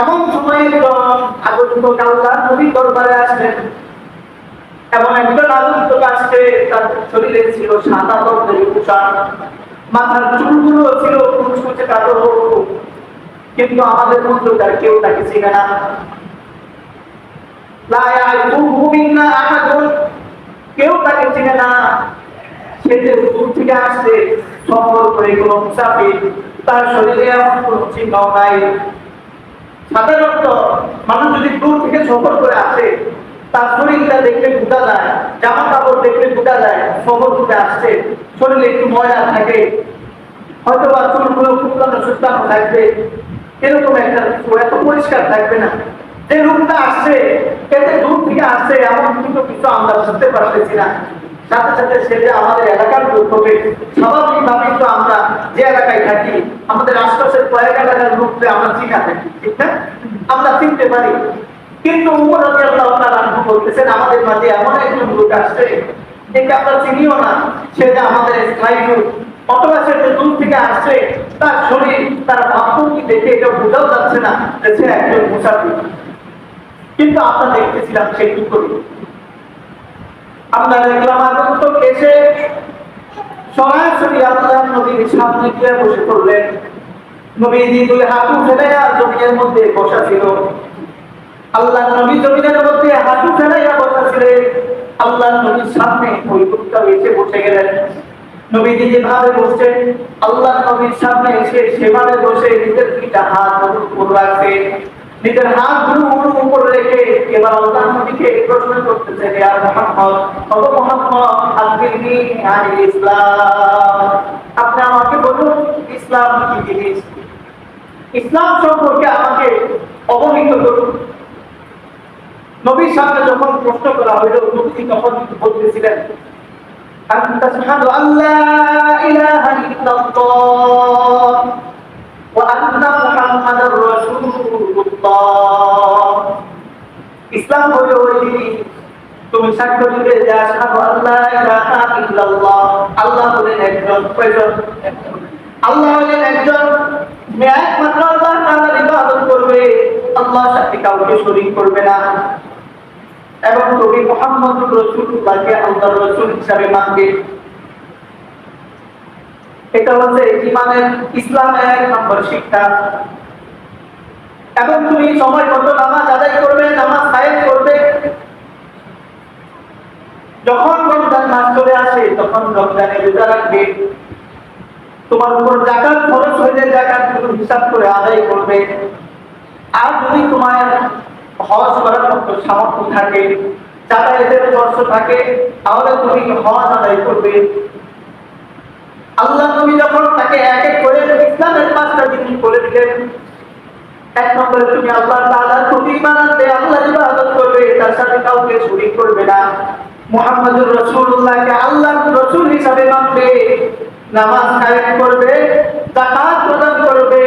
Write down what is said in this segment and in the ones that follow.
এমন সময় একজন আগন্তুক আল্লাহ নবী দরবারে আসলেন এমন একজন আগন্তুক আসছে তার শরীরে ছিল সাদা বর্ণের পোশাক মাথার চুলগুলো ছিল কুচকুচে কালো কিন্তু আমাদের মধ্যে তার কেউ তাকে চিনে না। কেউ তাকে চিনে না। সে যে দূর থেকে আসছে করে কোনো মুসাফির তার শরীরে এমন কোনো চিহ্ন নাই। সাধারণত মানুষ যদি দূর থেকে সফর করে আসে, তার শরীরটা দেখলে বোঝা যায়, জামা কাপড় দেখলে বোঝা যায়, সফর করে আসছে, শরীরে একটু ময়লা থাকে। হয়তো বা চুলগুলো শুকানো শুকানো থাকবে, এরকম একটা এত পরিষ্কার থাকবে না। যে রূপটা আসছে, এতে দূর থেকে আসছে, এমন কিন্তু কিছু আমরা বুঝতে পারতেছি না। সাথে সাথে সে যে আমাদের এলাকার লোক হবে স্বাভাবিকভাবে তো আমরা যে এলাকায় থাকি, আমাদের আশপাশের কয়েক এলাকার লোককে আমরা চিনা থাকি, ঠিক না? আমরা চিনতে পারি। কিন্তু উপর আল্লাহ বলতেছেন, আমাদের মাঝে এমন একজন লোক আসছে একে আমরা চিনিও না। সে যে আমাদের স্থায়ী লোক। অথবা দূর থেকে আসছে, তার শরীর, তার দেখে এটা বোঝাও যাচ্ছে না যে সে একজন মুসাফির। কিন্তু আমরা দেখতেছিলাম সে কি করি? আমরা দেখলাম এসে সরাসরি আল্লাহ নবীর সামনে গিয়ে বসে পড়লেন। নবীজি দুই হাঁটু ফেলাইয়া জমিনের মধ্যে বসা ছিল। আল্লাহ নবী জমিনের মধ্যে হাঁটু ফেলাইয়া বসা ছিলেন আল্লাহ নবীর সামনে ওই লোকটা এসে বসে গেলেন। নবীজি যেভাবে বসছেন, আল্লাহ নবীর সামনে এসে সেভাবে বসে নিজের দুইটা হাত রাখছে। নিজের হাতগুলো মনের উপর রেখে এবার আল্লাহ নবীকে প্রশ্ন করতেছে ইয়া মুহাম্মদ ওগো মুহাম্মদ আখবিরনি আন ইসলাম। আপনি আমাকে বলুন, ইসলাম কি জিনিস? ইসলাম সম্পর্কে আমাকে অবহিত করুন। নবীর সামনে যখন প্রশ্ন করা হইল তখন বলতেছিলেন আল্লাহ সাক্ষ্য দিবে যে আল্লাহ ইলাহা ইল্লাল্লাহ। আল্লাহ হলেন একজন আল্লাহ হলেন একজন আল্লাহ ইবাদত করবে। আল্লাহর সাথে কাউকে শরীক করবে না। এবং নবী আল্লাহর মানবে। এটা হচ্ছে ইমানের ইসলামের এক নম্বর শিক্ষা। এবং তুমি সময় মতো নামাজ আদায় করবে, নামাজ সাহেব করবে। যখন রমজান মাস চলে আসে, তখন রমজানে রোজা রাখবে। তোমার উপর জাকাত খরচ হয়ে জাকাত হিসাব করে আদায় করবে। আর যদি তোমার হজ করার মতো সামর্থ্য থাকে, যাতায়াতের খরচ থাকে, তাহলে তুমি হজ আদায় করবে। আল্লাহ নবী যখন তাকে এক এক করে ইসলামের পাঁচটা জিনিস বলে দিলেন, এক নম্বরে তুমি আল্লাহ তাআলার প্রতি ঈমান আনবে আল্লাহর ইবাদত করবে, তার সাথে কাউকে শরীক করবে না। মুহাম্মদুর রাসূলুল্লাহকে আল্লাহর রাসূল হিসাবে মানবে, নামাজ কায়েম করবে, যাকাত প্রদান করবে।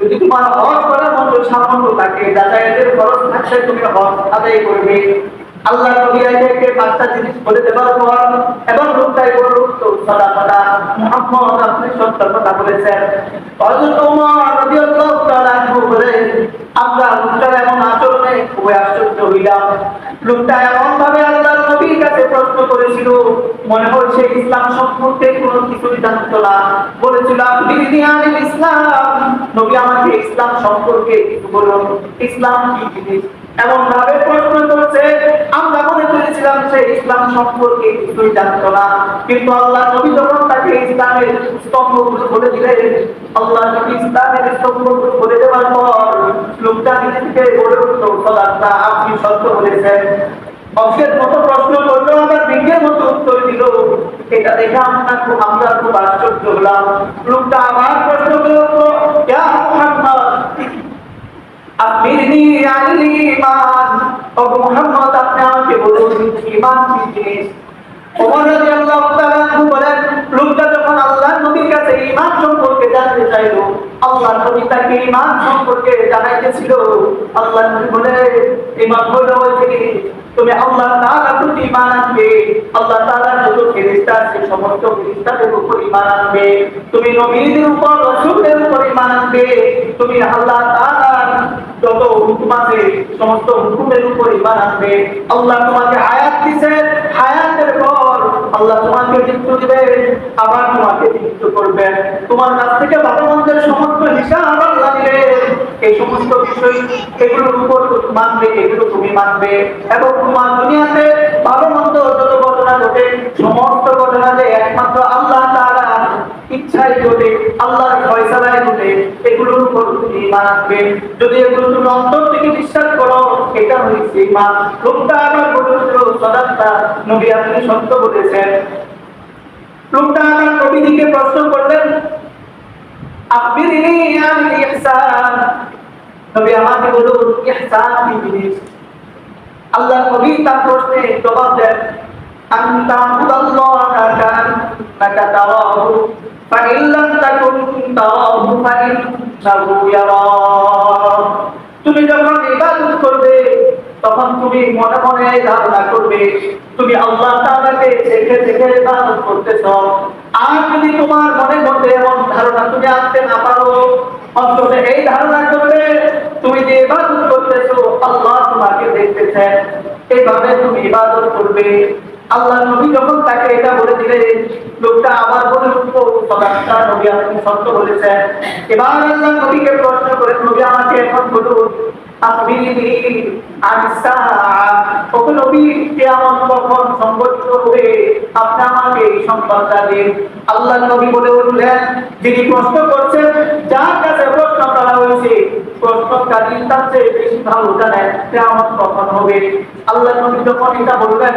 যদি তোমার হজ করার মতো সামর্থ্য থাকে, যাতায়াতের খরচ থাকলে তুমি হজ আদায় করবে। আল্লাহ নবী একে পাঁচটা জিনিস বলে দেওয়ার পর, এবং লোকটাই বলল তো সাদা সাদা মুহাম্মদ আপনি সত্য কথা বলেছেন। হযরত ওমর রাদিয়াল্লাহু তাআলা বলেন, আমরা লোকটার এমন আচরণে খুবই আশ্চর্য হইলাম। লোকটা এমন ভাবে আল্লাহ নবীর কাছে প্রশ্ন করেছিল, মনে হয় ইসলাম সম্পর্কে কোনো কিছুই জানতো না। বলেছিল, আপনি ইসলাম, নবী আমাকে ইসলাম সম্পর্কে কিছু বলুন। ইসলাম কি জিনিস? এমন ভাবে প্রশ্ন করছে, আমরা মনে করেছিলাম সে ইসলাম সম্পর্কে কিছুই জানতো না। কিন্তু আল্লাহ নবী যখন তাকে ইসলামের স্তম্ভগুলো বলে দিলেন, আল্লাহ নবী ইসলামের স্তম্ভগুলো বলে দেওয়ার পর লোকটা নিজে থেকে বলে উঠল সদাত্তা আপনি সত্য বলেছেন। অংশের মতো প্রশ্ন করল আবার বিজ্ঞের মতো উত্তর দিল। এটা দেখে আমরা খুব আমরা খুব আশ্চর্য হলাম। লোকটা আবার প্রশ্ন করল ইয়া মুহাম্মদ আনিল ঈমান ও মুহাম্মদ আপনি বলুন ঈমান কি জিনিস? নবী তুমি সমস্ত উপর আনবে। নবীদের উপর উপর আনবে। তুমি আল্লাহ যত হুকুম আছে, সমস্ত হুকুমের উপর ঈমান আনবে। আল্লাহ তোমাকে আয়াত পর আল্লাহ তোমাকে দিবেন আবার তোমাকে করবেন তোমার কাছ থেকে সমস্ত হিসাব এই সমস্ত বিষয় এগুলোর উপর মানবে, এগুলো তুমি মানবে। এবং তোমার দুনিয়াতে ভালো মন্দ যত ঘটনা ঘটে, সমস্ত ঘটনা যে একমাত্র আল্লাহ তাআলা ইচ্ছাই ঘটে, আল্লাহর ফয়সালায় ঘটে এগুলোর উপর তুমি আনবে যদি এগুলো তুমি অন্তর থেকে বিশ্বাস করো, এটা হচ্ছে ঈমান লোকটা আবার বলেছিল সদাত্তা নবী আপনি সত্য বলেছেন। লোকটা আবার নবীজিকে প্রশ্ন করলেন আনিল ইহসান। নবী আমাকে বলুন ইহসান কি জিনিস আল্লাহ নবী তার প্রশ্নে জবাব দেন তুমি যখন ইবাদত করবে, তখন তুমি মনে মনে ধারণা করবে, তুমি আল্লাহ তাআলাকে দেখে দেখে ইবাদত করতেছ। আর যদি তোমার মনে মধ্যে এমন ধারণা তুমি আনতে না পারো অন্তত এই ধারণা করবে, তুমি যে ইবাদত করতেছো, আল্লাহ তোমাকে দেখতেছেন এইভাবে তুমি ইবাদত করবে। আল্লাহ নবী যখন তাকে এটা বলে দিলেন লোকটা আবার বলে উঠবো সদাক্তা নবী আপনি সত্য বলেছেন এবার আল্লাহ নবীকে প্রশ্ন করে, নবী আমাকে এখন বলুন, আপনি আমাকে এই আল্লাহ নবী বলে করছেন হয়েছে কখন হবে? আল্লাহ নবী যখন এটা বললেন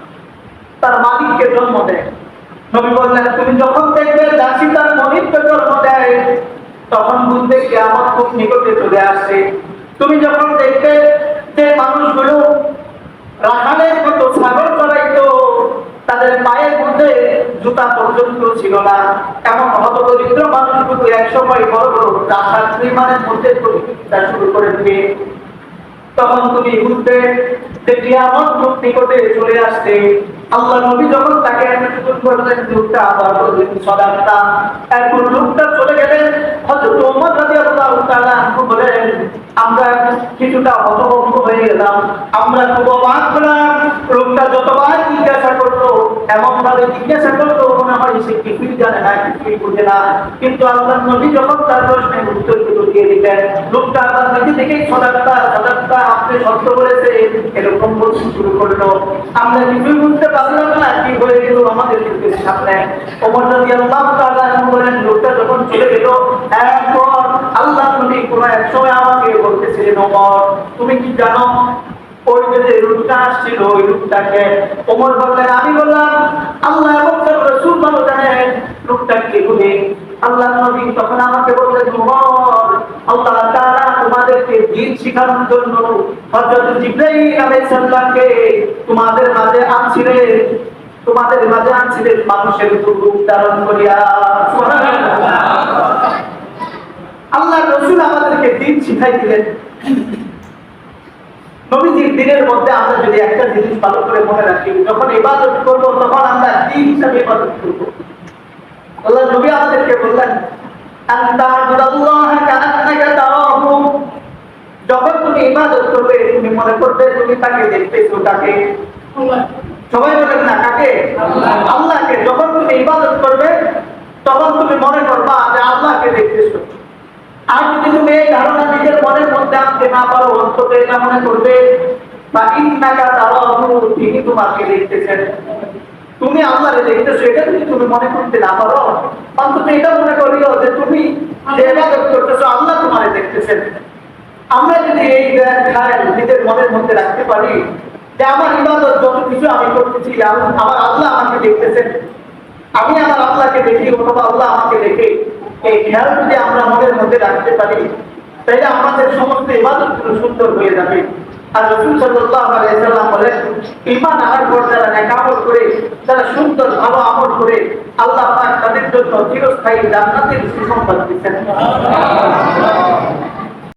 তার মালিককে জন্ম দেয়। নবী বললেন, তুমি যখন দেখবে দাসী তার মনিককে জন্ম দেয়, তখন বুঝবে কি আমার খুব নিকটে চলে আসছে। তুমি যখন দেখবে যে মানুষগুলো রাখালের মতো ছাগল চড়াইতো, তাদের পায়ের মধ্যে জুতা পর্যন্ত ছিল না। এমন হতদরিদ্র মানুষগুলো এক সময় বড় বড় রাখাল নির্মাণের মধ্যে প্রতিযোগিতা শুরু করে দিবে। তখন তুমি বুঝবে যে কিয়ামত খুব নিকটে চলে আসছে। আল্লাহ নবী যখন তাকে করলেন লোকটা আবার সদাক্তা এরপর লোকটা চলে গেলেন। হযরত ওমর রাদিয়াল্লাহু তাআলা বলেন, আমরা কিছুটা হতভম্ব হয়ে গেলাম। আমরা খুব অবাক হলাম। লোকটা যতবার জিজ্ঞাসা করতো এমন ভাবে জিজ্ঞাসা করতো মনে হয় সে কিছুই জানে না, কিছুই বুঝে না। কিন্তু আল্লাহ নবী যখন তার প্রশ্নের উত্তরগুলো দিয়ে দিলেন, লোকটা আবার নিজে থেকেই সদাক্তা সদাক্তা আপনি সত্য বলেছে এরকম শুরু করল। আমরা কিছুই বুঝতে পারলাম না কি হয়ে গেল আমাদের চোখের সামনে। ওমর রাদিয়াল্লাহু তাআলা বলেন, লোকটা যখন চলে গেল, এরপর আল্লাহ নবী কোন এক সময় আমাকে বলতেছিলেন, ওমর, তুমি কি জানো, ওই যে রূপটা আসছিল, ওই রূপটাকে? ওমর বললেন, আমি বললাম, আল্লাহ এবং রাসূল ভালো জানেন রূপটা কি আল্লাহ নবী তখন আমাকে বললেন, ওমর, আল্লাহ তোমাদেরকে দিন শেখানোর জন্য হযরত জিবরাইল আলাইহিস সালামকে তোমাদের মাঝে আনছিলেন। তোমাদের মাঝে আনছিলেন মানুষের রূপ ধারণ করিয়া। সুবহানাল্লাহ। আল্লাহ রসুল আমাদেরকে দিন শিখাই দিলেন নবীজির দিনের মধ্যে আমরা যদি একটা জিনিস ভালো করে মনে রাখি, যখন ইবাদত করব, তখন আমরা দিন হিসাবে ইবাদত করব। আল্লাহ নবী আমাদেরকে বললেন, আন তা'বুদাল্লাহা কাআন্নাকা তারাহু। যখন তুমি ইবাদত করবে, তুমি মনে করবে তুমি তাকে দেখতেছো, তাকে। সবাই বলেন না, কাকে? আল্লাহকে। যখন তুমি ইবাদত করবে, তখন তুমি মনে করবা যে আল্লাহকে দেখতেছো। আর যদি তুমি এই ধারণা নিজের মনের মধ্যে আনতে না পারো অন্তত এটা মনে করবে, বা ইন্নাকা তারাহু, তিনি তোমাকে দেখতেছেন। তুমি আল্লাহকে দেখতেছো, এটা যদি তুমি মনে করতে না পারো, অন্তত এটা মনে করিও যে তুমি যে ইবাদত করতেছো, আল্লাহ তোমারে দেখতেছেন। আমরা যদি এই নিজের মনের মধ্যে রাখতে পারি, যে আমার ইবাদত যত কিছু আমি করতেছি আমার আল্লাহ আমাকে দেখতেছেন। আমি আমার আল্লাহকে দেখি, অথবা আল্লাহ আমাকে দেখে। এই খেয়াল যদি আমরা মনের মধ্যে রাখতে পারি, তাহলে আমাদের সমস্ত ইবাদতগুলো সুন্দর হয়ে যাবে। আর রসুল সাল্লাল্লাহু আলাইহি সাল্লাম বলেন ইমান আনার পর যারা নেক করে, যারা সুন্দর, ভালো আমল করে, আল্লাহ তাদের জন্য চিরস্থায়ী জান্নাতের সুসংবাদ দিচ্ছেন।